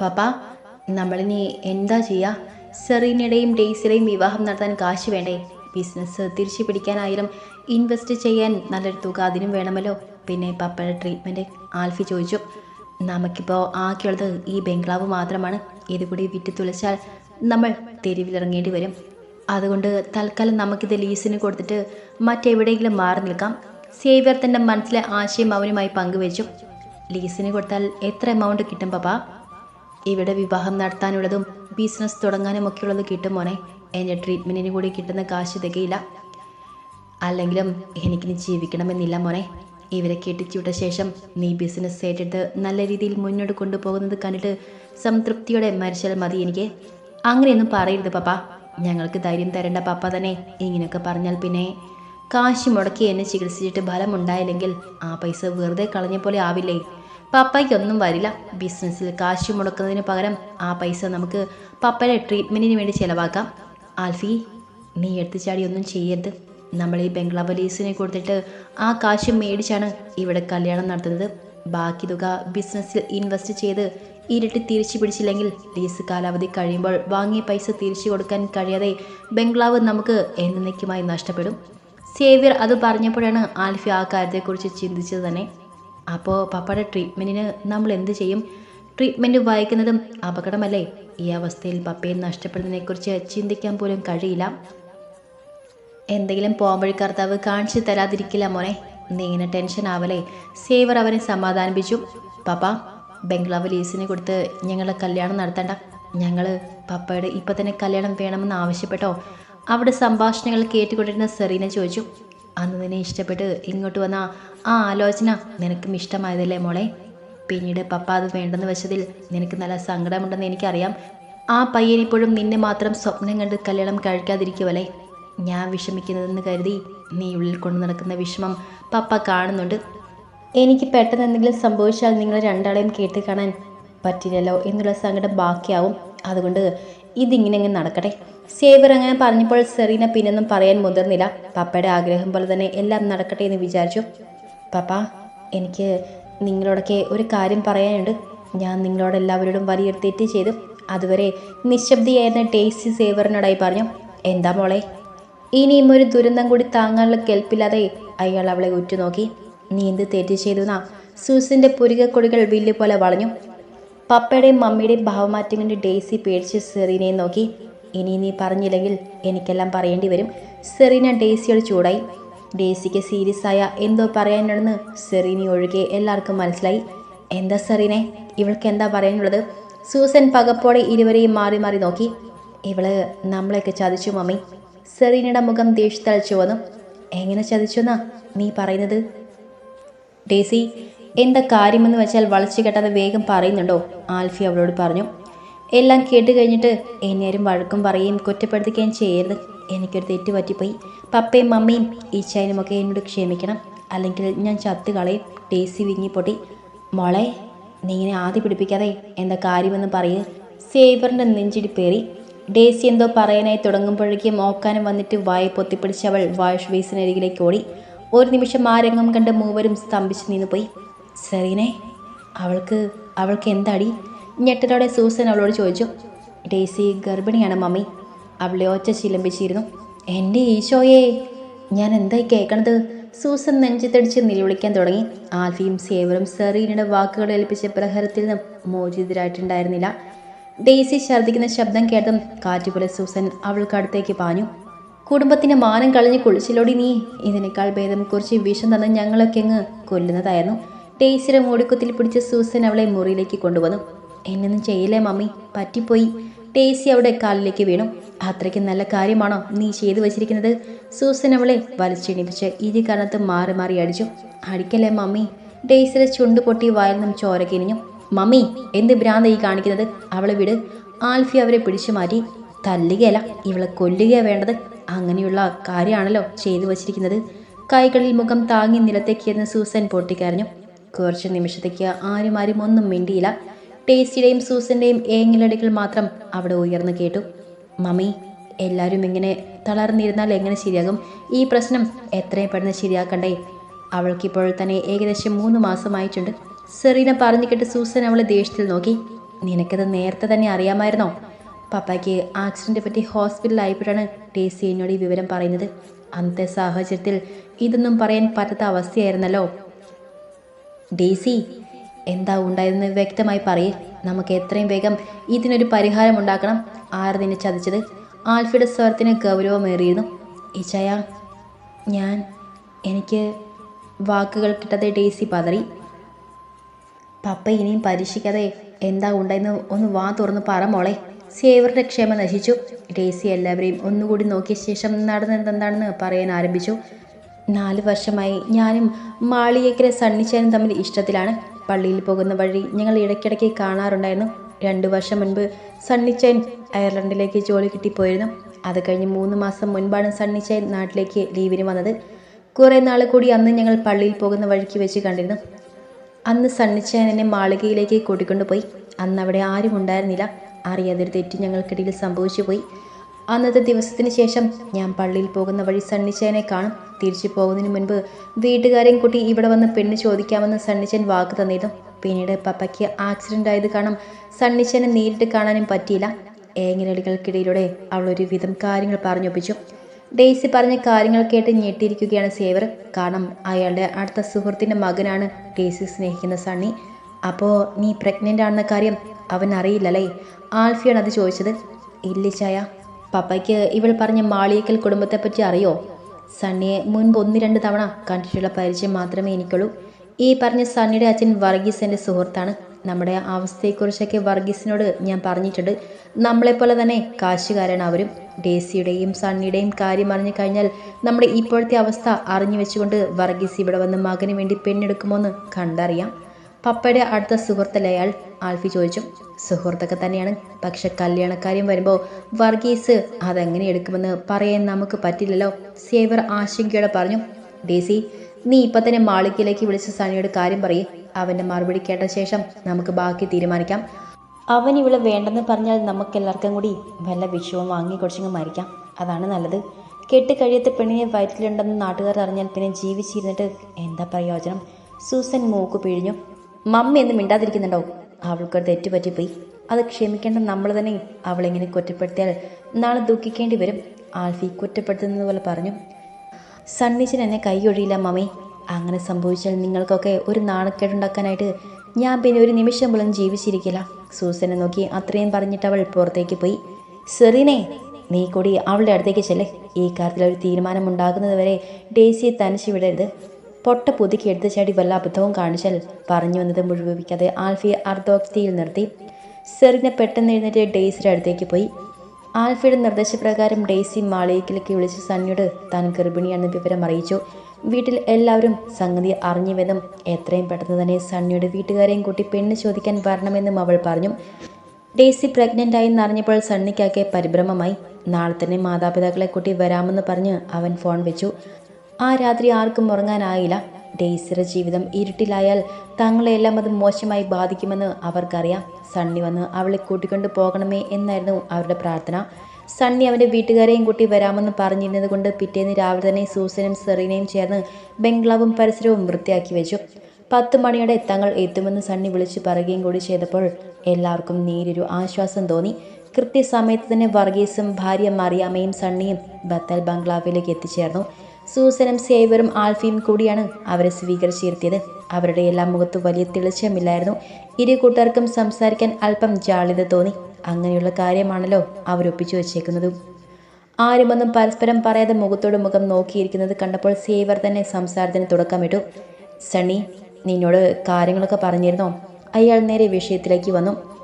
പാപ്പ നമ്മളിനി എന്താ ചെയ്യുക സെറീനയുടെയും ഡേയ്സിയുടെയും വിവാഹം നടത്താൻ കാശ് വേണ്ടേ? ബിസിനസ് തിരിച്ചു പിടിക്കാനായാലും ഇൻവെസ്റ്റ് ചെയ്യാൻ നല്ലൊരു തുക അതിനും വേണമല്ലോ. പിന്നെ പപ്പയുടെ ട്രീറ്റ്മെന്റ് ആൽഫി ചോദിച്ചു. നമുക്കിപ്പോൾ ആകെയുള്ളത് ഈ ബംഗ്ലാവ് മാത്രമാണ്. ഇതുകൂടി വിറ്റ് തുളച്ചാൽ നമ്മൾ തെരുവിലിറങ്ങേണ്ടി വരും. അതുകൊണ്ട് തൽക്കാലം നമുക്കിത് ലീസിന് കൊടുത്തിട്ട് മറ്റെവിടെയെങ്കിലും മാറി നിൽക്കാം. സേവ്യർ തന്റെ മനസ്സിലെ ആശയം അവനുമായി പങ്കുവച്ചു. ലീസിന് കൊടുത്താൽ എത്ര എമൗണ്ട് കിട്ടും പപ്പാ? ഇവിടെ വിവാഹം നടത്താനുള്ളതും ബിസിനസ് തുടങ്ങാനും ഒക്കെയുള്ളത് കിട്ടും മോനെ. എന്റെ ട്രീറ്റ്മെന്റിന് കൂടി കിട്ടുന്ന കാശ് തികയില്ല. അല്ലെങ്കിലും എനിക്കിനി ജീവിക്കണമെന്നില്ല മോനെ. ഇവരെ കെട്ടിച്ചുവിട്ട ശേഷം നീ ബിസിനസ് ഏറ്റെടുത്ത് നല്ല രീതിയിൽ മുന്നോട്ട് കൊണ്ടുപോകുന്നത് കണ്ടിട്ട് സംതൃപ്തിയോടെ മരിച്ചാൽ മതി എനിക്ക്. അങ്ങനെയൊന്നും പറയരുത് പപ്പ. ഞങ്ങൾക്ക് ധൈര്യം തരേണ്ട പപ്പ തന്നെ. ഇങ്ങനെയൊക്കെ പറഞ്ഞാൽ പിന്നെ കാശ് മുടക്കി എന്നെ ചികിത്സിച്ചിട്ട് ഫലമുണ്ടായില്ലെങ്കിൽ ആ പൈസ വെറുതെ കളഞ്ഞ പോലെ ആവില്ലേ? പപ്പയ്ക്കൊന്നും വരില്ല. ബിസിനസ്സിൽ കാശ് മുടക്കുന്നതിന് പകരം ആ പൈസ നമുക്ക് പപ്പയുടെ ട്രീറ്റ്മെന്റിന് വേണ്ടി ചിലവാക്കാം. ആൽഫി നീ എടുത്തു ചാടി ഒന്നും ചെയ്യരുത്. നമ്മൾ ഈ ബംഗ്ലാ പോലീസിനെ കൊടുത്തിട്ട് ആ കാശ് മേടിച്ചാണ് ഇവിടെ കല്യാണം നടത്തുന്നത്. ബാക്കി തുക ബിസിനസ്സിൽ ഇൻവെസ്റ്റ് ചെയ്ത് ഇരട്ടി തിരിച്ചു പിടിച്ചില്ലെങ്കിൽ ലീസ് കാലാവധി കഴിയുമ്പോൾ വാങ്ങിയ പൈസ തിരിച്ചു കൊടുക്കാൻ കഴിയാതെ ബംഗ്ലാവ് നമുക്ക് എന്നേക്കുമായി നഷ്ടപ്പെടും. സേവ്യർ അത് പറഞ്ഞപ്പോഴാണ് ആൽഫി ആ കാര്യത്തെക്കുറിച്ച് ചിന്തിച്ചത് തന്നെ. അപ്പോൾ പപ്പയുടെ ട്രീറ്റ്മെന്റിന് നമ്മൾ എന്ത് ചെയ്യും? ട്രീറ്റ്മെന്റ് വായിക്കുന്നതും അപകടമല്ലേ? ഈ അവസ്ഥയിൽ പപ്പയെ നഷ്ടപ്പെടുന്നതിനെക്കുറിച്ച് ചിന്തിക്കാൻ പോലും കഴിയില്ല. എന്തെങ്കിലും പോംവഴി കർത്താവ് കാണിച്ചു തരാതിരിക്കില്ല മോനെ. നീ ഇങ്ങനെ ടെൻഷൻ ആവലേ സേവർ അവനെ സമാധാനിപ്പിച്ചു. പപ്പ ബംഗ്ലാവ് ലീസിന് കൊടുത്ത് ഞങ്ങളെ കല്യാണം നടത്തണ്ട. ഞങ്ങൾ പപ്പയുടെ ഇപ്പം തന്നെ കല്യാണം വേണമെന്ന് ആവശ്യപ്പെട്ടോ? അവിടെ സംഭാഷണങ്ങൾ കേട്ടുകൊണ്ടിരുന്ന സെറീന ചോദിച്ചു. അന്ന് നിന്നെ ഇഷ്ടപ്പെട്ട് ഇങ്ങോട്ട് വന്ന ആ ആലോചന നിനക്കും ഇഷ്ടമായതല്ലേ മോളെ? പിന്നീട് പപ്പ അത് വേണ്ടെന്ന് വെച്ചതിൽ നിനക്ക് നല്ല സങ്കടമുണ്ടെന്ന് എനിക്കറിയാം. ആ പയ്യൻ ഇപ്പോഴും നിന്നെ മാത്രം സ്വപ്നം കണ്ട് കല്യാണം കഴിക്കാതിരിക്കുമല്ലേ ഞാൻ വിഷമിക്കുന്നതെന്ന് കരുതി നീ ഉള്ളിൽ കൊണ്ടു നടക്കുന്ന വിഷമം പപ്പ കാണുന്നുണ്ട്. എനിക്ക് പെട്ടെന്ന് എന്തെങ്കിലും സംഭവിച്ചാൽ നിങ്ങൾ രണ്ടാളെയും കേട്ട് കാണാൻ പറ്റില്ലല്ലോ എന്നുള്ള സങ്കടം ബാക്കിയാവും. അതുകൊണ്ട് ഇതിങ്ങനെ അങ്ങ് നടക്കട്ടെ. സേവർ അങ്ങനെ പറഞ്ഞപ്പോൾ സെറീന പിന്നൊന്നും പറയാൻ മുതിർന്നില്ല. പപ്പയുടെ ആഗ്രഹം പോലെ തന്നെ എല്ലാം നടക്കട്ടെ എന്ന് വിചാരിച്ചു. പപ്പ എനിക്ക് നിങ്ങളോടൊക്കെ ഒരു കാര്യം പറയാനുണ്ട്. ഞാൻ നിങ്ങളോട് എല്ലാവരോടും വലിയൊരു തെറ്റ് ചെയ്തു. അതുവരെ നിശബ്ദയായിരുന്ന ടേസി സേവറിനോടായി പറഞ്ഞു എന്താ മോളെ ഇനിയും ഒരു ദുരന്തം കൂടി താങ്ങാനുള്ള കെൽപ്പില്ലാതെ അയാൾ അവളെ ഉറ്റുനോക്കി. നീ എന്ത് തെറ്റ് ചെയ്തു എന്നാ സൂസിന്റെ പുരികക്കൊടികൾ വില്ല് പോലെ വളഞ്ഞു. പപ്പയുടെയും മമ്മിയുടെയും ഭാവമാറ്റം കണ്ട് ഡേസി പേടിച്ച് സെറീനയെ നോക്കി. ഇനി നീ പറഞ്ഞില്ലെങ്കിൽ എനിക്കെല്ലാം പറയേണ്ടി വരും. സെറീന ഡേസിയോട് ചൂടായി. ഡേസിക്ക് സീരിയസ് ആയ എന്തോ പറയാനുണ്ടെന്ന് സെറീനി ഒഴികെ എല്ലാവർക്കും മനസ്സിലായി. എന്താ സെറീനെ? ഇവൾക്ക് എന്താ പറയാനുള്ളത്? സൂസൻ പകപ്പോടെ ഇരുവരെയും മാറി മാറി നോക്കി. ഇവൾ നമ്മളെയൊക്കെ ചതിച്ചു മമ്മി. സെറീനയുടെ മുഖം ദേഷ്യത്തൽ ചുവന്നു. എങ്ങനെ ചതിച്ചുവെന്നാ നീ പറയുന്നത്? ഡേസി എന്താ കാര്യമെന്ന് വെച്ചാൽ വളച്ചു കെട്ടാതെ വേഗം പറയുന്നുണ്ടോ? ആൽഫി അവളോട് പറഞ്ഞു. എല്ലാം കേട്ട് കഴിഞ്ഞിട്ട് എന്നേരും വഴക്കും പറയുകയും കുറ്റപ്പെടുത്തുകയും ചെയ്യരുത്. എനിക്കൊരു തെറ്റ് പറ്റിപ്പോയി. പപ്പയും മമ്മിയും ഈച്ചായനുമൊക്കെ എന്നോട് ക്ഷമിക്കണം. അല്ലെങ്കിൽ ഞാൻ ചത്തു കളയും. ഡേസി വിങ്ങിപ്പൊട്ടി മോളെ നീ ഇങ്ങനെ ആദ്യ പിടിപ്പിക്കാതെ എന്താ കാര്യമെന്ന് പറയൂ. സേവറിന്റെ നെഞ്ചിടിപ്പേറി ഡേസി എന്തോ പറയാനായി തുടങ്ങുമ്പോഴേക്കും ഓക്കാനം വന്നിട്ട് വായ പൊത്തിപ്പിടിച്ച് അവൾ വാഷ് ബേസിനരികിലേക്ക് ഓടി. ഒരു നിമിഷം ആ രംഗം കണ്ട് മൂവരും സ്തംഭിച്ച് നിന്ന് പോയി സെറീനെ അവൾക്ക് അവൾക്ക് എന്താടി? ഞെട്ടലോടെ സൂസൻ അവളോട് ചോദിച്ചു ഡേസി ഗർഭിണിയാണ് മമ്മി. അവളെ ഒച്ച ചിലമ്പിച്ചിരുന്നു എന്റെ ഈശോയെ ഞാൻ എന്തായി കേൾക്കണത്? സൂസൻ നെഞ്ചിത്തടിച്ച് നിലവിളിക്കാൻ തുടങ്ങി. ആൽഫിയും സേവറും സെറീനയുടെ വാക്കുകൾ ഏൽപ്പിച്ച പ്രഹരത്തിൽ നിന്നും മോചിതരായിട്ടുണ്ടായിരുന്നില്ല. ഡേസി ഛർദ്ദിക്കുന്ന ശബ്ദം കേട്ടും കാറ്റുപോലെ സൂസൻ അവൾക്ക് അടുത്തേക്ക് പാഞ്ഞു. കുടുംബത്തിന്റെ മാനം കളഞ്ഞ് കുളിച്ചിലോടി നീ. ഇതിനേക്കാൾ ഭേദം കുറച്ച് വിഷം തന്ന് ഞങ്ങളൊക്കെ അങ്ങ് കൊല്ലുന്നതായിരുന്നു. ഡേസിയുടെ മൂടിക്കുത്തിൽ പിടിച്ച് സൂസൻ അവളെ മുറിയിലേക്ക് കൊണ്ടുവന്നു. എന്നൊന്നും ചെയ്യില്ലേ മമ്മി? പറ്റിപ്പോയി. ടേസി അവിടെ കാലിലേക്ക് വീണു. അത്രയ്ക്ക് നല്ല കാര്യമാണോ നീ ചെയ്തു വച്ചിരിക്കുന്നത്? സൂസൻ അവളെ വലിച്ചെണിപ്പിച്ച് ഇരു കാരണത്ത് മാറി മാറി അടിച്ചു. അടിക്കല്ലേ മമ്മി? ഡേസിയുടെ ചുണ്ട് പൊട്ടി വായിൽ നിന്നും ചോര കിനിഞ്ഞു. മമ്മി എന്ത് ഭ്രാന്ത ഈ കാണിക്കുന്നത്? അവളെ വിട്. ആൽഫി അവരെ പിടിച്ചു മാറ്റി. തല്ലുകയല്ല ഇവളെ കൊല്ലുകയാണ് വേണ്ടത്. അങ്ങനെയുള്ള കാര്യമാണല്ലോ ചെയ്തു വച്ചിരിക്കുന്നത്. കൈകളിൽ മുഖം താങ്ങി നിലത്തേക്ക് എന്ന് സൂസൻ പൊട്ടിക്കരഞ്ഞു. കുറച്ച് നിമിഷത്തേക്ക് ആരും ആരും ഒന്നും മിണ്ടിയില്ല. ടേസ്റ്റിയുടെയും സൂസിന്റെയും ഏങ്ങിലടികൾ മാത്രം അവിടെ ഉയർന്നു കേട്ടു. മമ്മി എല്ലാവരും ഇങ്ങനെ തളർന്നിരുന്നാൽ എങ്ങനെ ശരിയാകും? ഈ പ്രശ്നം എത്രയും പെട്ടെന്ന് ശരിയാക്കണ്ടേ? അവൾക്കിപ്പോൾ തന്നെ ഏകദേശം മൂന്ന് മാസമായിട്ടുണ്ട്. സെറീന പറഞ്ഞു കേട്ട് സൂസൻ അവളെ ദേഷ്യത്തിൽ നോക്കി. നിനക്കത് നേരത്തെ തന്നെ അറിയാമായിരുന്നോ? പപ്പായ്ക്ക് ആക്സിഡന്റ് പറ്റി ഹോസ്പിറ്റലായപ്പോഴാണ് ടേസി എന്നോട് ഈ വിവരം പറയുന്നത്. അന്നത്തെ സാഹചര്യത്തിൽ ഇതൊന്നും പറയാൻ പറ്റാത്ത അവസ്ഥയായിരുന്നല്ലോ. ഡേസി എന്താ ഉണ്ടായതെന്ന് വ്യക്തമായി പറയേ. നമുക്ക് എത്രയും വേഗം ഇതിനൊരു പരിഹാരം ഉണ്ടാക്കണം. ആര് നിന്നെ ചതിച്ചത്? ആൽഫിയുടെ സ്വരത്തിന് ഗൗരവമേറിയിരുന്നു. ഇച്ചയ ഞാൻ എനിക്ക് വാക്കുകൾ കിട്ടാതെ ഡേസി പതറി. പപ്പ ഇനിയും പരീക്ഷിക്കാതെ എന്താ ഉണ്ടായെന്ന് ഒന്ന് വാ തുറന്ന് പറ മോളെ. സേവറുടെ ക്ഷേമം നശിച്ചു. ഡേസി എല്ലാവരെയും ഒന്നുകൂടി നോക്കിയ ശേഷം നടന്നത് എന്താണെന്ന് പറയാൻ ആരംഭിച്ചു. നാല് വർഷമായി ഞാനും മാളിയേക്കരെ സണ്ണിച്ചാനും തമ്മിൽ ഇഷ്ടത്തിലാണ്. പള്ളിയിൽ പോകുന്ന വഴി ഞങ്ങൾ ഇടയ്ക്കിടയ്ക്ക് കാണാറുണ്ടായിരുന്നു. രണ്ട് വർഷം മുൻപ് സണ്ണി ചൈൻ അയർലൻഡിലേക്ക് ജോലി കിട്ടിപ്പോയിരുന്നു. അത് കഴിഞ്ഞ് മൂന്ന് മാസം മുൻപാണ് സണ്ണി ചൈൻ നാട്ടിലേക്ക് ലീവിന് വന്നത്. കുറേ നാൾ കൂടി അന്ന് ഞങ്ങൾ പള്ളിയിൽ പോകുന്ന വഴിക്ക് വെച്ച് കണ്ടിരുന്നു. അന്ന് സണ്ണിച്ചാൻ എന്നെ മാളികയിലേക്ക് കൂട്ടിക്കൊണ്ടുപോയി. അന്ന് അവിടെ ആരും ഉണ്ടായിരുന്നില്ല. അറിയാതൊരു തെറ്റ് ഞങ്ങൾക്കിടയിൽ സംഭവിച്ചു പോയി അന്നത്തെ ദിവസത്തിന് ശേഷം ഞാൻ പള്ളിയിൽ പോകുന്ന വഴി സണ്ണിച്ചനെ കാണും. തിരിച്ചു പോകുന്നതിന് മുൻപ് വീട്ടുകാരെയും കൂട്ടി ഇവിടെ വന്ന് പെണ്ണ് ചോദിക്കാമെന്ന് സണ്ണിച്ചൻ വാക്ക് തന്നിരുന്നു. പിന്നീട് പപ്പയ്ക്ക് ആക്സിഡന്റ് ആയത് കാരണം സണ്ണിച്ചനെ നേരിട്ട് കാണാനും പറ്റിയില്ല. ഏങ്ങനളികൾക്കിടയിലൂടെ അവൾ ഒരുവിധം കാര്യങ്ങൾ പറഞ്ഞൊപ്പിച്ചു. ഡെയ്സി പറഞ്ഞ കാര്യങ്ങൾ കേട്ട് ഞെട്ടിയിരിക്കുകയാണ് സേവർ. കാരണം അയാളുടെ അടുത്ത സുഹൃത്തിന്റെ മകനാണ് ഡെയ്സി സ്നേഹിക്കുന്ന സണ്ണി. അപ്പോൾ നീ പ്രഗ്നന്റ് ആണെന്ന കാര്യം അവൻ അറിയില്ലല്ലേ ആൽഫിയാണ് അത് ചോദിച്ചത്. ഇല്ലിച്ചായ പപ്പയ്ക്ക് ഇവൾ പറഞ്ഞ മാളിയേക്കൽ കുടുംബത്തെപ്പറ്റി അറിയോ? സണ്ണിയെ മുൻപ് ഒന്ന് രണ്ട് തവണ കണ്ടിട്ടുള്ള പരിചയം മാത്രമേ എനിക്കുള്ളൂ. ഈ പറഞ്ഞ സണ്ണിയുടെ അച്ഛൻ വർഗീസ് എന്റെ സുഹൃത്താണ്. നമ്മുടെ അവസ്ഥയെക്കുറിച്ചൊക്കെ വർഗീസിനോട് ഞാൻ പറഞ്ഞിട്ടുണ്ട്. നമ്മളെപ്പോലെ തന്നെ കാശുകാരാണ് അവരും. ഡേസിയുടെയും സണ്ണിയുടെയും കാര്യം അറിഞ്ഞു കഴിഞ്ഞാൽ നമ്മുടെ ഇപ്പോഴത്തെ അവസ്ഥ അറിഞ്ഞു വെച്ചുകൊണ്ട് വർഗീസ് ഇവിടെ വന്ന് മകന് വേണ്ടി പെണ്ണെടുക്കുമോ എന്ന് കണ്ടറിയാം. പപ്പയുടെ അടുത്ത സുഹൃത്തല്ലേ അയാൾ? ആൽഫി ചോദിച്ചു. സുഹൃത്തൊക്കെ തന്നെയാണ്. പക്ഷെ കല്യാണക്കാര്യം വരുമ്പോൾ വർഗീസ് അതെങ്ങനെ എടുക്കുമെന്ന് പറയാൻ നമുക്ക് പറ്റില്ലല്ലോ. സേവർ ആശങ്കയോടെ പറഞ്ഞു. ഡേസി നീ ഇപ്പം തന്നെ മാളികയിലേക്ക് വിളിച്ച സണിയുടെ കാര്യം പറയേ. അവന്റെ മറുപടി കേട്ട ശേഷം നമുക്ക് ബാക്കി തീരുമാനിക്കാം. അവൻ ഇവിടെ വേണ്ടെന്ന് പറഞ്ഞാൽ നമുക്ക് എല്ലാവർക്കും കൂടി വല്ല വിഷവും വാങ്ങി കുറച്ചങ്ങ് മരിക്കാം. അതാണ് നല്ലത്. കെട്ടിക്കഴിയത്തെ പെണ്ണിനെ വയറ്റിലുണ്ടെന്ന് നാട്ടുകാർ അറിഞ്ഞാൽ പിന്നെ ജീവിച്ചിരുന്നിട്ട് എന്താ പ്രയോജനം? സൂസൻ മൂക്ക് പിഴിഞ്ഞു. മമ്മി എന്ന് മിണ്ടാതിരിക്കുന്നുണ്ടോ? അവൾക്ക് തെറ്റ് പറ്റിപ്പോയി. അത് ക്ഷമിക്കേണ്ട നമ്മൾ തന്നെ അവളെങ്ങനെ കുറ്റപ്പെടുത്തിയാൽ നാളെ ദുഃഖിക്കേണ്ടി വരും. ആൽഫി കുറ്റപ്പെടുത്തുന്നത് പോലെ പറഞ്ഞു. സണ്ണീച്ചൻ എന്നെ കൈയൊഴിയില്ല മമ്മി. അങ്ങനെ സംഭവിച്ചാൽ നിങ്ങൾക്കൊക്കെ ഒരു നാണക്കേടുണ്ടാക്കാനായിട്ട് ഞാൻ പിന്നെ ഒരു നിമിഷം പോലും ജീവിച്ചിരിക്കില്ല. സൂസനെ നോക്കി അത്രയും പറഞ്ഞിട്ട് അവൾ പുറത്തേക്ക് പോയി. സെറീനെ നീ കൂടി അവളുടെ അടുത്തേക്ക് ചെല്ലേ. ഈ കാര്യത്തിൽ ഒരു തീരുമാനം ഉണ്ടാകുന്നത് വരെ ഡേസിയെ തനിച്ച് വിടരുത്. പൊട്ട പുതുക്കി ചാടി വല്ല അബദ്ധവും കാണിച്ചാൽ പറഞ്ഞു വന്നത് മുഴുവിക്കാതെ ആൽഫിയെ അർദ്ധോക്തിയിൽ നിർത്തി. സെറിനെ പെട്ടെന്ന് എഴുന്നേറ്റ് ഡെയ്സിയുടെ അടുത്തേക്ക് പോയി. ആൽഫിയുടെ നിർദ്ദേശപ്രകാരം ഡെയ്സി മാളികയിലേക്ക് വിളിച്ച് സണ്ണിയോട് താൻ ഗർഭിണിയാണെന്ന വിവരം അറിയിച്ചു. വീട്ടിൽ എല്ലാവരും സംഗതി അറിഞ്ഞുവെന്നും എത്രയും പെട്ടെന്ന് തന്നെ സണ്ണിയുടെ വീട്ടുകാരെയും കൂട്ടി പെണ്ണ് ചോദിക്കാൻ വരണമെന്നും അവൾ പറഞ്ഞു. ഡെയ്സി പ്രഗ്നന്റ് ആയി എന്നറിഞ്ഞപ്പോൾ സണ്ണിക്കാക്കെ പരിഭ്രമമായി. നാളെ തന്നെ മാതാപിതാക്കളെ കൂട്ടി വരാമെന്ന് പറഞ്ഞ് അവൻ ഫോൺ വെച്ചു. ആ രാത്രി ആർക്കും ഉറങ്ങാനായില്ല. ഡെയ്സിയുടെ ജീവിതം ഇരുട്ടിലായാൽ തങ്ങളെല്ലാം അത് മോശമായി ബാധിക്കുമെന്ന് അവർക്കറിയാം. സണ്ണി വന്ന് അവളെ കൂട്ടിക്കൊണ്ട് പോകണമേ എന്നായിരുന്നു അവരുടെ പ്രാർത്ഥന. സണ്ണി അവന്റെ വീട്ടുകാരെയും കൂട്ടി വരാമെന്ന് പറഞ്ഞിരുന്നത് കൊണ്ട് പിറ്റേന്ന് രാവിലെ തന്നെ സൂസനും സെറീനയും ചേർന്ന് ബംഗ്ലാവും പരിസരവും വൃത്തിയാക്കി വെച്ചു. പത്ത് മണിയോടെ തങ്ങൾ എത്തുമെന്ന് സണ്ണി വിളിച്ചു പറയുകയും കൂടി ചെയ്തപ്പോൾ എല്ലാവർക്കും നേരൊരു ആശ്വാസം തോന്നി. കൃത്യസമയത്ത് തന്നെ വർഗീസും ഭാര്യ മറിയാമ്മയും സണ്ണിയും ബത്തൽ ബംഗ്ലാവിലേക്ക് എത്തിച്ചേർന്നു. സൂസനും സേവറും ആൽഫിയും കൂടിയാണ് അവരെ സ്വീകരിച്ചിരുത്തിയത്. അവരുടെ എല്ലാം മുഖത്ത് വലിയ തെളിച്ചമില്ലായിരുന്നു. ഇരു കൂട്ടർക്കും സംസാരിക്കാൻ അല്പം ജാളിത തോന്നി. അങ്ങനെയുള്ള കാര്യമാണല്ലോ അവരൊപ്പിച്ചു വച്ചേക്കുന്നതും. ആരുമൊന്നും പരസ്പരം പറയാതെ മുഖത്തോട് മുഖം നോക്കിയിരിക്കുന്നത് കണ്ടപ്പോൾ സേവർ തന്നെ സംസാരത്തിന് തുടക്കമിട്ടു. സണ്ണി നിന്നോട് കാര്യങ്ങളൊക്കെ പറഞ്ഞിരുന്നോ? അയാൾ നേരെ വിഷയത്തിലേക്ക് വന്നു.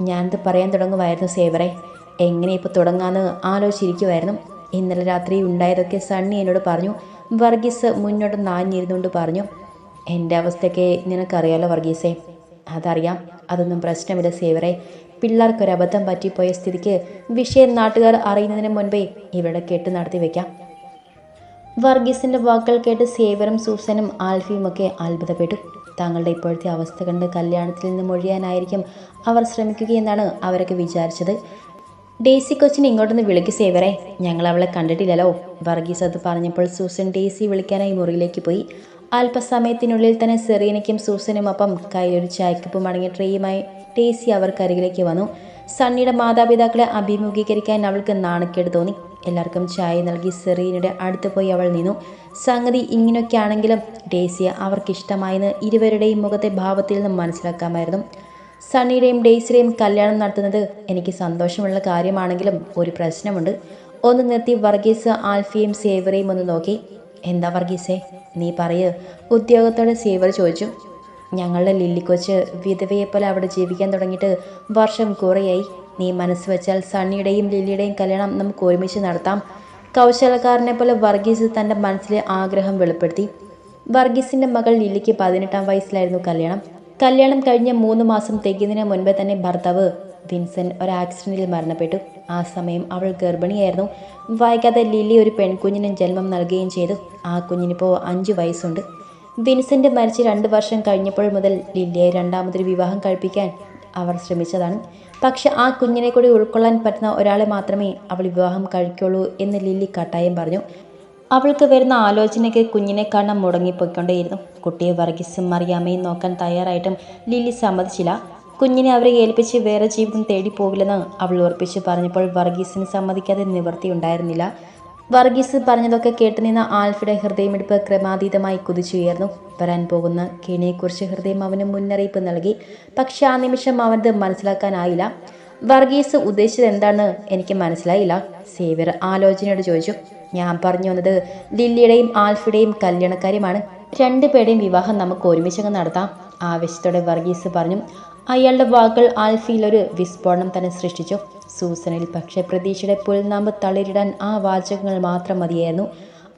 ഞാനത് പറയാൻ തുടങ്ങുമായിരുന്നു സേവറെ എങ്ങനെ ഇപ്പോൾ തുടങ്ങാമെന്ന് ആലോചിച്ചിരിക്കുമായിരുന്നു ഇന്നലെ രാത്രി ഉണ്ടായതൊക്കെ സണ്ണി എന്നോട് പറഞ്ഞു. വർഗീസ് മുന്നോട്ട് നാഞ്ഞിരുന്നുകൊണ്ട് പറഞ്ഞു എന്റെ അവസ്ഥയൊക്കെ നിനക്കറിയാലോ വർഗീസേ. അതറിയാം അതൊന്നും പ്രശ്നമില്ല സേവറെ. പിള്ളേർക്കൊരബദ്ധം പറ്റിപ്പോയ സ്ഥിതിക്ക് വിഷയം നാട്ടുകാർ അറിയുന്നതിന് മുൻപേ ഇവിടെ കെട്ട് നടത്തി വെക്കാം. വർഗീസിന്റെ വാക്കുകൾ കേട്ട് സേവറും സൂസനും ആൽഫിയും ഒക്കെ അത്ഭുതപ്പെട്ടു. തങ്ങളുടെ ഇപ്പോഴത്തെ അവസ്ഥ കണ്ട് കല്യാണത്തിൽ നിന്ന് മൊഴിയാനായിരിക്കും അവർ ശ്രമിക്കുകയെന്നാണ് അവരൊക്കെ വിചാരിച്ചത്. ഡേസി കൊച്ചിനെ ഇങ്ങോട്ടൊന്ന് വിളിക്ക് സേവറെ. ഞങ്ങൾ അവളെ കണ്ടിട്ടില്ലല്ലോ. വർഗീസ് അത് പറഞ്ഞപ്പോൾ സൂസൻ ഡേസി വിളിക്കാനായി മുറിയിലേക്ക് പോയി. അല്പസമയത്തിനുള്ളിൽ തന്നെ സെറീനയ്ക്കും സൂസനും ഒപ്പം കയ്യിലൊരു ചായക്കപ്പും അടങ്ങിയ ട്രേയുമായി ഡേസി അവർക്കരികിലേക്ക് വന്നു. സണ്ണിയുടെ മാതാപിതാക്കളെ അഭിമുഖീകരിക്കാൻ അവൾക്ക് നാണക്കേട് തോന്നി. എല്ലാവർക്കും ചായ നൽകി സെറീനയുടെ അടുത്ത് പോയി അവൾ നിന്നു. സംഗതി ഇങ്ങനെയൊക്കെ ഇങ്ങനെയൊക്കെയാണെങ്കിലും ഡേസിയെ അവർക്കിഷ്ടമായെന്ന് ഇരുവരുടെയും മുഖത്തെ ഭാവത്തിൽ നിന്നും മനസ്സിലാക്കാമായിരുന്നു. സണ്ണിയുടെയും ഡേയ്സിയുടെയും കല്യാണം നടത്തുന്നത് എനിക്ക് സന്തോഷമുള്ള കാര്യമാണെങ്കിലും ഒരു പ്രശ്നമുണ്ട്. ഒന്ന് നിർത്തി വർഗീസ് ആൽഫിയെയും സേവറേയും ഒന്ന് നോക്കി. എന്താ വർഗീസേ നീ പറയ്. ഉദ്യോഗത്തോടെ സേവർ ചോദിച്ചു. ഞങ്ങളുടെ ലില്ലിക്കൊച്ച് വിധവയെപ്പോലെ അവിടെ ജീവിക്കാൻ തുടങ്ങിയിട്ട് വർഷം കുറേയായി. നീ മനസ്സ് വെച്ചാൽ സണ്ണിയുടെയും ലില്ലിയുടെയും കല്യാണം നമുക്ക് ഒരുമിച്ച് നടത്താം. കൗശലക്കാരനെ പോലെ വർഗീസ് തന്റെ മനസ്സിലെ ആഗ്രഹം വെളിപ്പെടുത്തി. വർഗീസിന്റെ മകൾ ലില്ലിക്ക് പതിനെട്ടാം വയസ്സിലായിരുന്നു കല്യാണം. കല്യാണം കഴിഞ്ഞ മൂന്ന് മാസം തികയുന്നതിന് മുൻപേ തന്നെ ഭർത്താവ് വിൻസെന്റ് ഒരു ആക്സിഡന്റിൽ മരണപ്പെട്ടു. ആ സമയം അവൾ ഗർഭിണിയായിരുന്നു. വൈകാതെ ലില്ലി ഒരു പെൺകുഞ്ഞിന് ജന്മം നൽകുകയും ചെയ്തു. ആ കുഞ്ഞിനിപ്പോൾ അഞ്ച് വയസ്സുണ്ട്. വിൻസെന്റ് മരിച്ച് രണ്ട് വർഷം കഴിഞ്ഞപ്പോൾ മുതൽ ലില്ലിയെ രണ്ടാമതൊരു വിവാഹം കഴിപ്പിക്കാൻ അവർ ശ്രമിച്ചതാണ്. പക്ഷെ ആ കുഞ്ഞിനെ കൂടി ഉൾക്കൊള്ളാൻ പറ്റുന്ന ഒരാളെ മാത്രമേ അവൾ വിവാഹം കഴിക്കുള്ളൂ എന്ന് ലില്ലി കട്ടായം പറഞ്ഞു. അവൾക്ക് വരുന്ന ആലോചനയ്ക്ക് കുഞ്ഞിനെ കാണാൻ മുടങ്ങിപ്പോയിക്കൊണ്ടേയിരുന്നു. കുട്ടിയെ വർഗീസും മറിയാമ്മയും നോക്കാൻ തയ്യാറായിട്ടും ലില്ലി സമ്മതിച്ചില്ല. കുഞ്ഞിനെ അവരെ ഏൽപ്പിച്ച് വേറെ ജീവിതം തേടി പോകില്ലെന്ന് അവൾ ഉറപ്പിച്ച്. പറഞ്ഞപ്പോൾ വർഗീസിന് സമ്മതിക്കാതെ നിവൃത്തിയുണ്ടായിരുന്നില്ല വർഗീസ് പറഞ്ഞതൊക്കെ കേട്ടുനിന്ന ആൽഫിയുടെ ഹൃദയമിടിപ്പ് ക്രമാതീതമായി കുതിച്ചുയർന്നു. വരാൻ പോകുന്ന കെണിയെക്കുറിച്ച് ഹൃദയം അവന് മുന്നറിയിപ്പ് നൽകി. പക്ഷെ ആ നിമിഷം അവനത് മനസ്സിലാക്കാനായില്ല. വർഗീസ് ഉദ്ദേശിച്ചത് എന്താണ് എനിക്ക് മനസ്സിലായില്ല. സേവ്യർ ആലോചനയോട് ചോദിച്ചു. ഞാൻ പറഞ്ഞു വന്നത് ലില്ലിയുടെയും ആൽഫിയുടെയും കല്യാണക്കാര്യമാണ്. രണ്ടുപേരുടെയും വിവാഹം നമുക്ക് ഒരുമിച്ചങ്ങ് നടത്താം. ആവശ്യത്തോടെ വർഗീസ് പറഞ്ഞു അയാളുടെ വാക്കുകൾ ആൽഫിയിൽ ഒരു വിസ്ഫോടനം തന്നെ സൃഷ്ടിച്ചു. സൂസനിൽ പക്ഷേ പ്രതീക്ഷയുടെ പുൽനാമ്പ് തളിരിടാൻ ആ വാചകങ്ങൾ മാത്രം മതിയായിരുന്നു.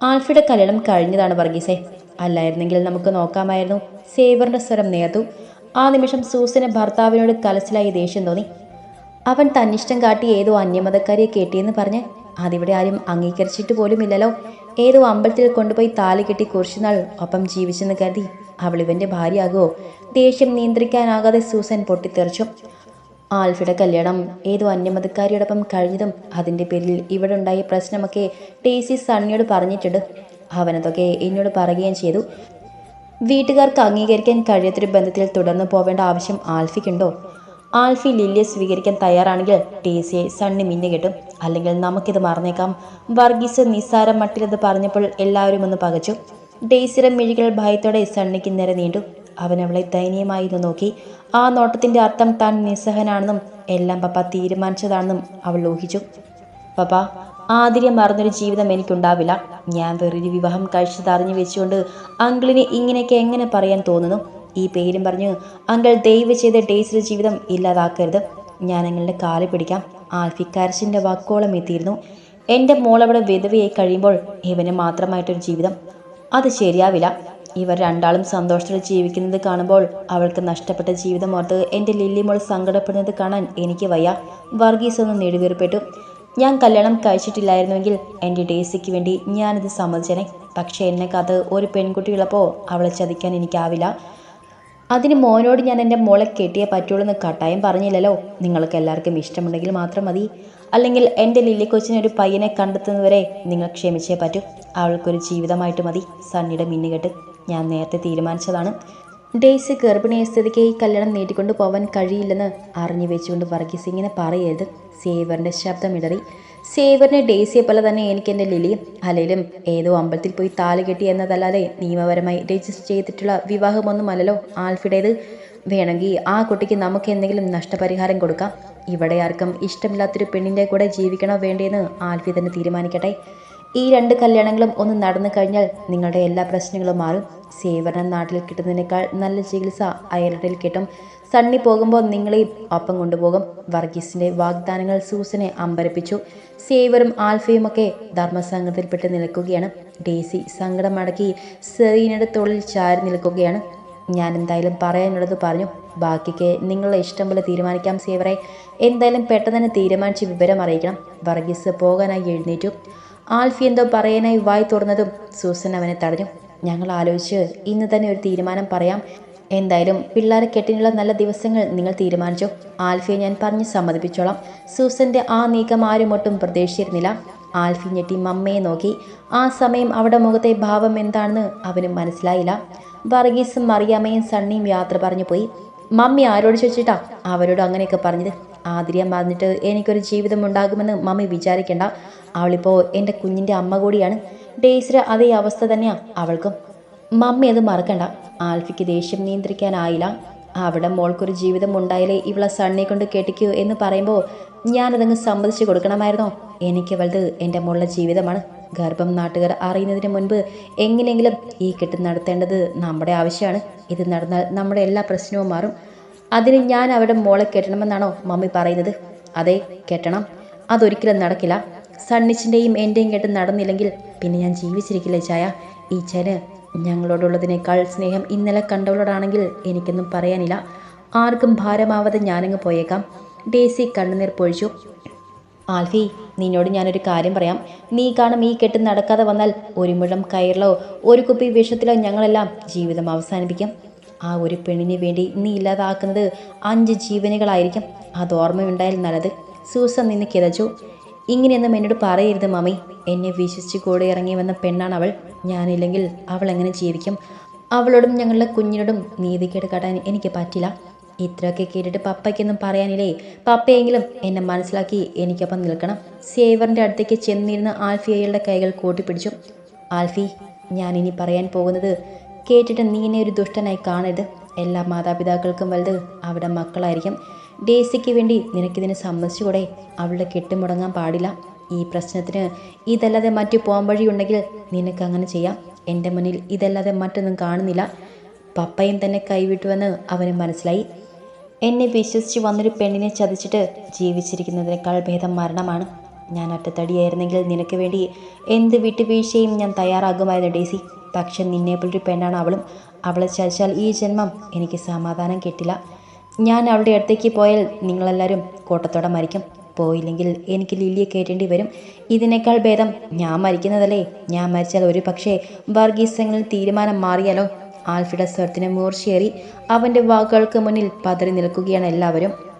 ആൽഫിയുടെ കല്യാണം കഴിഞ്ഞതാണ് വർഗീസെ. അല്ലായിരുന്നെങ്കിൽ നമുക്ക് നോക്കാമായിരുന്നു. സേവറിന്റെ സ്വരം നേർത്തു. ആ നിമിഷം സൂസന് ഭർത്താവിനോട് കലസിലായി ദേഷ്യം തോന്നി. അവൻ തന്നിഷ്ടം കാട്ടി ഏതോ അന്യമതക്കാരെ കേട്ടിയെന്ന് പറഞ്ഞ് അതിവിടെ ആരും അംഗീകരിച്ചിട്ട് പോലുമില്ലല്ലോ. ഏതോ അമ്പലത്തിൽ കൊണ്ടുപോയി താലി കെട്ടി കുറച്ചുനാൾ ഒപ്പം ജീവിച്ചെന്ന് കരുതി അവൾ ഇവന്റെ ഭാര്യയാകുമോ ദേഷ്യം നിയന്ത്രിക്കാനാകാതെ സൂസൻ പൊട്ടിത്തെറിച്ചു. ആൽഫിയുടെ കല്യാണം ഏതോ അന്യമതക്കാരിയോടൊപ്പം കഴിഞ്ഞതും അതിന്റെ പേരിൽ ഇവിടെ ഉണ്ടായ പ്രശ്നമൊക്കെ ടേസി സണ്ണിയോട് പറഞ്ഞിട്ടുണ്ട്. അവനതൊക്കെ എന്നോട് പറയുകയും ചെയ്തു. വീട്ടുകാർക്ക് അംഗീകരിക്കാൻ കഴിയാത്തൊരു ബന്ധത്തിൽ തുടർന്നു പോവേണ്ട ആവശ്യം ആൽഫിക്കുണ്ടോ? ആൽഫി ലില്ലിയെ സ്വീകരിക്കാൻ തയ്യാറാണെങ്കിൽ T C I Sunny Minnu കിട്ടും. അല്ലെങ്കിൽ നമുക്കിത് മറന്നേക്കാം. വർഗീസ് നിസ്സാരം മട്ടിലത് പറഞ്ഞപ്പോൾ എല്ലാവരും ഒന്ന് പകച്ചു. ഡേസിയുടെ മിഴികൾ ഭയത്തോടെ സണ്ണിക്ക് നേരെ നീണ്ടു. അവൻ അവളെ ദയനീയമായി ഒന്ന് നോക്കി. ആ നോട്ടത്തിന്റെ അർത്ഥം താൻ നിസ്സഹനാണെന്നും എല്ലാം പപ്പ തീരുമാനിച്ചതാണെന്നും അവൾ ഊഹിച്ചു. പപ്പ ആതിര്യം മറന്നൊരു ജീവിതം എനിക്കുണ്ടാവില്ല. ഞാൻ വേറൊരു വിവാഹം കഴിച്ചത് അറിഞ്ഞു വെച്ചുകൊണ്ട് അങ്കിളിനെ ഇങ്ങനെയൊക്കെ എങ്ങനെ പറയാൻ തോന്നുന്നു? ഈ പേരും പറഞ്ഞു അങ്കിൾ ദയവ് ചെയ്ത് ഡേയ്സിലെ ജീവിതം ഇല്ലാതാക്കരുത്. ഞാൻ നിങ്ങളുടെ കാൽ പിടിക്കാം. ആൽഫിക്കാരശിന്റെ വാക്കോളം എത്തിയിരുന്നു. എന്റെ മോളവിടെ വിധവയായി കഴിയുമ്പോൾ ഇവന് മാത്രമായിട്ടൊരു ജീവിതം. അത് ശരിയാവില്ല. ഇവർ രണ്ടാളും സന്തോഷത്തോടെ ജീവിക്കുന്നത് കാണുമ്പോൾ അവൾക്ക് നഷ്ടപ്പെട്ട ജീവിതം ഓർത്ത് എന്റെ ലില്ലിമോൾ സങ്കടപ്പെടുന്നത് കാണാൻ എനിക്ക് വയ്യ. വർഗീസ് ഒന്ന് നെടുവീർപ്പെട്ടു. ഞാൻ കല്യാണം കഴിച്ചിട്ടില്ലായിരുന്നുവെങ്കിൽ എന്റെ ഡേസിക്ക് വേണ്ടി ഞാനിത് സമ്മതിച്ചേനെ. പക്ഷേ എന്നെ കഥ ഒരു പെൺകുട്ടിയുള്ളപ്പോൾ അവളെ ചതിക്കാൻ എനിക്കാവില്ല. അതിന് മോനോട് ഞാൻ എന്റെ മോളെ കെട്ടിയേ പറ്റുള്ളൂ എന്ന് കട്ടായം പറഞ്ഞില്ലല്ലോ. നിങ്ങൾക്ക് എല്ലാവർക്കും ഇഷ്ടമുണ്ടെങ്കിൽ മാത്രം മതി. അല്ലെങ്കിൽ എന്റെ കൊച്ചിനെ ഒരു പയ്യനെ കണ്ടെത്തുന്നവരെ നിങ്ങൾ ക്ഷമിച്ചേ പറ്റൂ. അവൾക്കൊരു ജീവിതമായിട്ട് മതി. സണ്ണിയുടെ മിന്നുകെട്ട് ഞാൻ നേരത്തെ തീരുമാനിച്ചതാണ്. ഡേയ്സ് ഗർഭിണിയ സ്ഥിതിക്ക് ഈ കല്യാണം നീട്ടിക്കൊണ്ട് പോവാൻ കഴിയില്ലെന്ന് അറിഞ്ഞു വെച്ചുകൊണ്ട് വർഗീസ് ഇങ്ങനെ പറയരുത്. സേവറിന്റെ ശബ്ദമിടറി സേവറിനെ ഡേസിയെ പോലെ തന്നെ എനിക്ക് എന്റെ ലിലി അല്ലെങ്കിലും ഏതോ അമ്പലത്തിൽ പോയി താൽ കെട്ടി എന്നതല്ലാതെ നിയമപരമായി രജിസ്റ്റർ ചെയ്തിട്ടുള്ള വിവാഹമൊന്നും അല്ലല്ലോ ആൽഫിയുടേത് വേണമെങ്കിൽ ആ കുട്ടിക്ക് നമുക്ക് എന്തെങ്കിലും നഷ്ടപരിഹാരം കൊടുക്കാം. ഇവിടെ ആർക്കും ഇഷ്ടമില്ലാത്തൊരു പെണ്ണിന്റെ കൂടെ ജീവിക്കണോ വേണ്ടിയെന്ന് ആൽഫി തന്നെ തീരുമാനിക്കട്ടെ. ഈ രണ്ട് കല്യാണങ്ങളും ഒന്ന് നടന്നു കഴിഞ്ഞാൽ നിങ്ങളുടെ എല്ലാ പ്രശ്നങ്ങളും മാറും. സേവനം നാട്ടിൽ കിട്ടുന്നതിനേക്കാൾ നല്ല ചികിത്സ അയർലൻഡിൽ കിട്ടും. സണ്ണി പോകുമ്പോൾ നിങ്ങളെയും ഒപ്പം കൊണ്ടുപോകും. വർഗീസിന്റെ വാഗ്ദാനങ്ങൾ സൂസനെ അമ്പരപ്പിച്ചു. സേവറും ആൽഫയും ഒക്കെ ധർമ്മസംഘത്തിൽപ്പെട്ട് നിൽക്കുകയാണ്. ഡേസി സങ്കടം അടക്കി സെറീനയുടെ തൊഴിൽ ചാരി നിൽക്കുകയാണ്. ഞാൻ എന്തായാലും പറയാനുള്ളത് പറഞ്ഞു. ബാക്കിക്ക് നിങ്ങളെ ഇഷ്ടം പോലെ തീരുമാനിക്കാം സേവറെ. എന്തായാലും പെട്ടെന്ന് തന്നെ തീരുമാനിച്ച് വിവരം അറിയിക്കണം. വർഗീസ് പോകാനായി എഴുന്നേറ്റു. ആൽഫി എന്തോ പറയാനായി വായി തുറന്നതും സൂസൻ അവനെ തടഞ്ഞു. ഞങ്ങൾ ആലോചിച്ച് ഇന്ന് തന്നെ ഒരു തീരുമാനം പറയാം. എന്തായാലും പിള്ളേരെ കെട്ടിനുള്ള നല്ല ദിവസങ്ങൾ നിങ്ങൾ തീരുമാനിച്ചു. ആൽഫിയെ ഞാൻ പറഞ്ഞ് സമ്മതിപ്പിച്ചോളാം. സൂസന്റെ ആ നീക്കം ആരും ഒട്ടും പ്രതീക്ഷിച്ചിരുന്നില്ല. ആൽഫി ഞെട്ടി മമ്മയെ നോക്കി. ആ സമയം അവിടെ മുഖത്തെ ഭാവം എന്താണെന്ന് അവന് മനസ്സിലായില്ല. വർഗീസും മറിയാമ്മയും സണ്ണിയും യാത്ര പറഞ്ഞു പോയി. മമ്മി ആരോട് ചോദിച്ചിട്ടാ അവരോട് അങ്ങനെയൊക്കെ പറഞ്ഞത്? ആതിരിയം പറഞ്ഞിട്ട് എനിക്കൊരു ജീവിതം ഉണ്ടാകുമെന്ന് മമ്മി വിചാരിക്കേണ്ട. അവളിപ്പോൾ എന്റെ കുഞ്ഞിന്റെ അമ്മ കൂടിയാണ്. ഡേയ്സിലെ അതേ അവസ്ഥ തന്നെയാണ് അവൾക്കും. മമ്മി അത് മറക്കണ്ട. ആൽഫിക്ക് ദേഷ്യം നിയന്ത്രിക്കാനായില്ല. അവിടെ മോൾക്കൊരു ജീവിതം ഉണ്ടായാലേ ഇവളെ സണ്ണിയെ കൊണ്ട് കെട്ടിക്കൂ എന്ന് പറയുമ്പോൾ ഞാനതങ്ങ് സമ്മതിച്ചു കൊടുക്കണമായിരുന്നോ? എനിക്ക് വലുത് എന്റെ മോളുടെ ജീവിതമാണ്. ഗർഭം നാട്ടുകാർ അറിയുന്നതിന് മുൻപ് എങ്ങനെയെങ്കിലും ഈ കെട്ട് നടത്തേണ്ടത് നമ്മുടെ ആവശ്യമാണ്. ഇത് നടന്നാൽ നമ്മുടെ എല്ലാ പ്രശ്നവും മാറും. അതിന് ഞാൻ അവിടെ മോളെ കെട്ടണമെന്നാണോ മമ്മി പറയുന്നത്? അതെ കെട്ടണം. അതൊരിക്കലും നടക്കില്ല. സണ്ണിച്ചിന്റെയും എന്റെയും കെട്ട് നടന്നില്ലെങ്കിൽ പിന്നെ ഞാൻ ജീവിച്ചിരിക്കില്ല ചായ? ഈ ചന് ഞങ്ങളോടുള്ളതിനേക്കാൾ സ്നേഹം ഇന്നലെ കണ്ടവളോടാണെങ്കിൽ എനിക്കൊന്നും പറയാനില്ല. ആർക്കും ഭാരമാവാതെ ഞാനങ്ങ് പോയേക്കാം. ഡേസി കണ്ണുനീർ പൊഴിച്ചു. ആൽഫി നിന്നോട് ഞാനൊരു കാര്യം പറയാം. നീ കാണും ഈ കെട്ട് നടക്കാതെ വന്നാൽ ഒരു മുഴം കയറിലോ ഒരു കുപ്പി വിഷത്തിലോ ഞങ്ങളെല്ലാം ജീവിതം അവസാനിപ്പിക്കാം. ആ ഒരു പെണ്ണിന് വേണ്ടി നീ ഇല്ലാതാക്കുന്നത് അഞ്ച് ജീവനുകളായിരിക്കും. അത് ഓർമ്മയുണ്ടായാൽ നല്ലത്. സൂസൻ നിന്ന് കിതച്ചു. ഇങ്ങനെയൊന്നും എന്നോട് പറയരുത് മമ്മി. എന്നെ വിശ്വസിച്ച് കൂടെ ഇറങ്ങി വന്ന പെണ്ണാണ് അവൾ ഞാനില്ലെങ്കിൽ അവൾ എങ്ങനെ ജീവിക്കും? അവളോടും ഞങ്ങളുടെ കുഞ്ഞിനോടും നീതിക്കേട് കാട്ടാൻ എനിക്ക് പറ്റില്ല. ഇത്രയൊക്കെ കേട്ടിട്ട് പപ്പയ്ക്കൊന്നും പറയാനില്ലേ? പപ്പയെങ്കിലും എന്നെ മനസ്സിലാക്കി എനിക്കൊപ്പം നിൽക്കണം. സേവറിന്റെ അടുത്തേക്ക് ചെന്നിരുന്ന ആൽഫി അയാളുടെ കൈകൾ കൂട്ടിപ്പിടിച്ചു. ആൽഫി ഞാൻ ഇനി പറയാൻ പോകുന്നത് കേട്ടിട്ട് നീ എന്നെ ഒരു ദുഷ്ടനായി കാണരുത്. എല്ലാ മാതാപിതാക്കൾക്കും വലുത് അവിടെ മക്കളായിരിക്കും. ഡേസിക്ക് വേണ്ടി നിനക്കിതിനെ സമ്മതിച്ചുകൂടെ? അവളുടെ കെട്ടുമുടങ്ങാൻ പാടില്ല. ഈ പ്രശ്നത്തിന് ഇതല്ലാതെ മറ്റു പോകാൻ വഴിയുണ്ടെങ്കിൽ നിനക്ക് അങ്ങനെ ചെയ്യാം. എന്റെ മുന്നിൽ ഇതല്ലാതെ മറ്റൊന്നും കാണുന്നില്ല. പപ്പയും തന്നെ കൈവിട്ടുവെന്ന് അവന് മനസ്സിലായി. എന്നെ വിശ്വസിച്ച് വന്നൊരു പെണ്ണിനെ ചതിച്ചിട്ട് ജീവിച്ചിരിക്കുന്നതിനേക്കാൾ ഭേദം മരണമാണ്. ഞാൻ ഒറ്റത്തടിയായിരുന്നെങ്കിൽ നിനക്ക് വേണ്ടി എന്ത് വിട്ടുവീഴ്ചയും ഞാൻ തയ്യാറാകുമായിരുന്നു ഡേസി. പക്ഷെ നിന്നെപ്പോലൊരു പെണ്ണാണ് അവളും. അവളെ ചതിച്ചാൽ ഈ ജന്മം എനിക്ക് സമാധാനം കിട്ടില്ല. ഞാൻ അവളുടെ അടുത്തേക്ക് പോയാൽ നിങ്ങളെല്ലാവരും കൂട്ടത്തോടെ മരിക്കും. പോയില്ലെങ്കിൽ എനിക്ക് ലില്ലിയെ കയറ്റേണ്ടി വരും. ഇതിനേക്കാൾ ഭേദം ഞാൻ മരിക്കുന്നതല്ലേ? ഞാൻ മരിച്ചാൽ ഒരു പക്ഷേ വർഗീസങ്ങളിൽ തീരുമാനം മാറിയാലോ? ആൽഫിയുടെ സ്വരത്തിന് മൂർച്ചയേറി അവന്റെ വാക്കുകൾക്ക് മുന്നിൽ പതറി നിൽക്കുകയാണ് എല്ലാവരും.